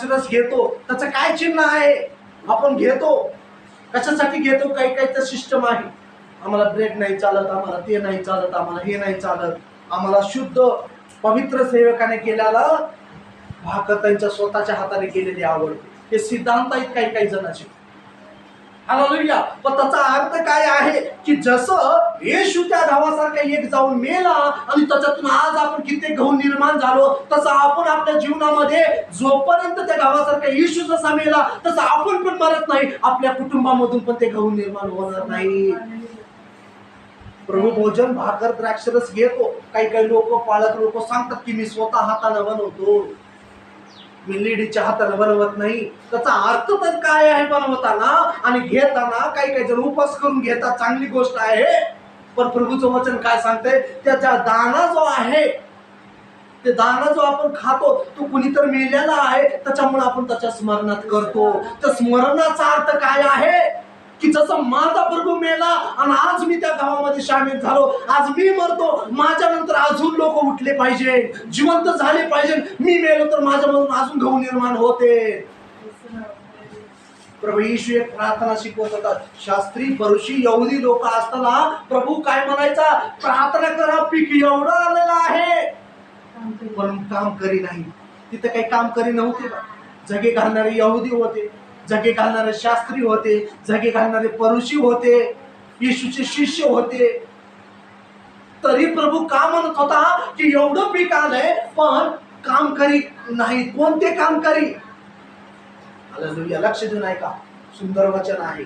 घेतो त्याचं काय चिन्ह आहे? आपण घेतो. कशासाठी घेतो? काही काही तर सिस्टम आहे. आम्हाला ब्रेड नाही चालत आम्हाला ते नाही चालत आम्हाला हे नाही चालत. आम्हाला शुद्ध पवित्र सेवकाने केल्याला भाकर त्यांच्या स्वतःच्या हाताने केलेली आवडते हे सिद्धांत आहेत काही काही जणांचे. आला पण त्याचा अर्थ काय आहे? की जसं येशू त्या गावासारखा एक जाऊन मेला आणि त्याच्यातून आज आपण किती गहू निर्माण झालो. तसं आपण आपल्या जीवनामध्ये जोपर्यंत त्या गावासारखा येशू जसा मेला तसं आपण पण मरत नाही. आपल्या कुटुंबामधून पण ते गहू निर्माण होणार नाही. प्रभू भोजन भाकर द्राक्षरस घेतो. काही काही लोक पालक लोक सांगतात की मी स्वतः हाताने बनवतो. मी लेडीच्या हाताने बनवत नाही. त्याचा अर्थ तर काय आहे बनवताना? आणि घेताना काही काही जण उपास करून घेतात. चांगली गोष्ट आहे. पण प्रभूचं वचन काय सांगते त्याचा दाना जो आहे ते दाना जो आपण खातो तो कुणीतर मेलेला आहे. त्याच्यामुळे आपण त्याच्या स्मरणात करतो. त्या स्मरणाचा अर्थ काय आहे? की जसं माझा प्रभू मेला आणि आज मी त्या गावामध्ये सामील झालो आज मी मरतो माझ्या नंतर अजून लोक उठले पाहिजे जिवंत झाले पाहिजे. मी मेलो तर माझ्यामधून अजून गहू निर्माण होते. प्रभू येशू एक प्रार्थना शिकवत होता शास्त्री परुषी एवढी लोक असताना प्रभू काय म्हणायचा? प्रार्थना करा पीक एवढं आलेलं आहे. पण काम करी नाही. तिथं काही काम करी नव्हते जगे घालणारे यहुदी होते जगे घालणारे शास्त्री होते जगे घालणारे परुषी होते येशूचे शिष्य होते. तरी प्रभू का म्हणत होता की एवढं पीक आलंय पण काम करी नाही. कोणते काम करी? हालेलुया लक्ष देऊन ऐका सुंदर वचन आहे.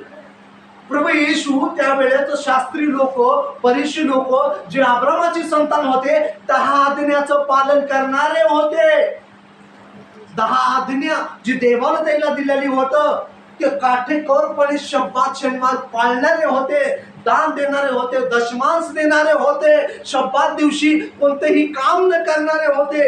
प्रभू येशू त्यावेळेस शास्त्री लोक परीक्षी लोक जे अब्रामाची संतान होते दहा आज्ञाचं पालन करणारे होते. दहा आज्ञा जी देवानं त्याला दिलेली होतं ते काटेकोरपणे शब्दात शनिवार पाळणारे होते दान देणारे होते दशमांश देणारे होते शब्दात दिवशी कोणतेही काम न करणारे होते.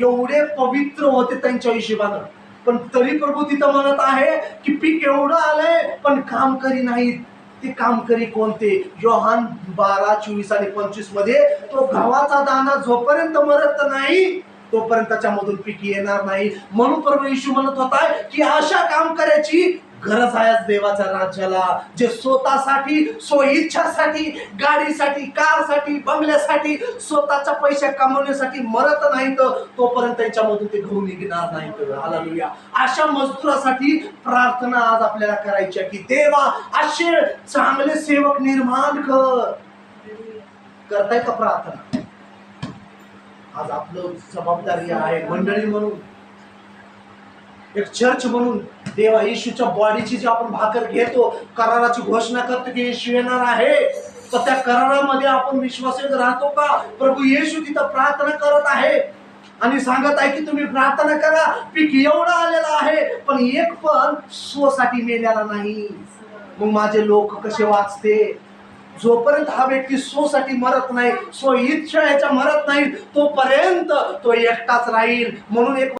एवढे पवित्र होते त्यांच्या हिशोबानं. पण तरी प्रभू तिथं म्हणत आहे की पीक एवढं आलंय पण काम करी नाहीत. ते काम करी कोणते? योहान बारा चोवीस आणि पंचवीसमध्ये तो गव्हाचा दाना जोपर्यंत मरत नाही तोपर्यंत त्याच्यामधून पीक येणार नाही. म्हणून प्रभू येशू म्हणत होता की अशा काम करायची गरज आहे देवाच्या राज्याला जे स्वतःसाठी स्वइच्छासाठी गाडीसाठी कारसाठी बंगल्यासाठी स्वतःच्या पैसे कमवण्यासाठी मरत नाहीत तोपर्यंत त्यांच्यामधून ते घेऊन निघणार नाहीत. आला अशा मजदुरासाठी प्रार्थना आज आपल्याला करायची आहे की देवा असे चांगले सेवक निर्माण कर. करताय का प्रार्थना? आज आपलं जबाबदारी आहे मंडळी म्हणून एक चर्च म्हणून देवा येशूच्या बॉडीची जी आपण भाकर घेतो कराराची घोषणा करतो की येशू येणार आहे. तर त्या करारामध्ये आपण विश्वासित राहतो का? प्रभू येशू तिथं प्रार्थना करत आहे. आणि सांगत आहे की तुम्ही प्रार्थना करा पीक एवढं आलेलं आहे पण एक पण स्वसाठी मेलेला नाही. मग माझे लोक कसे वाचते? जोपर्यंत हा व्यक्ती स्वसाठी मरत नाही स्व इच्छा याच्या मरत नाही तोपर्यंत तो एकटाच राहील. म्हणून एक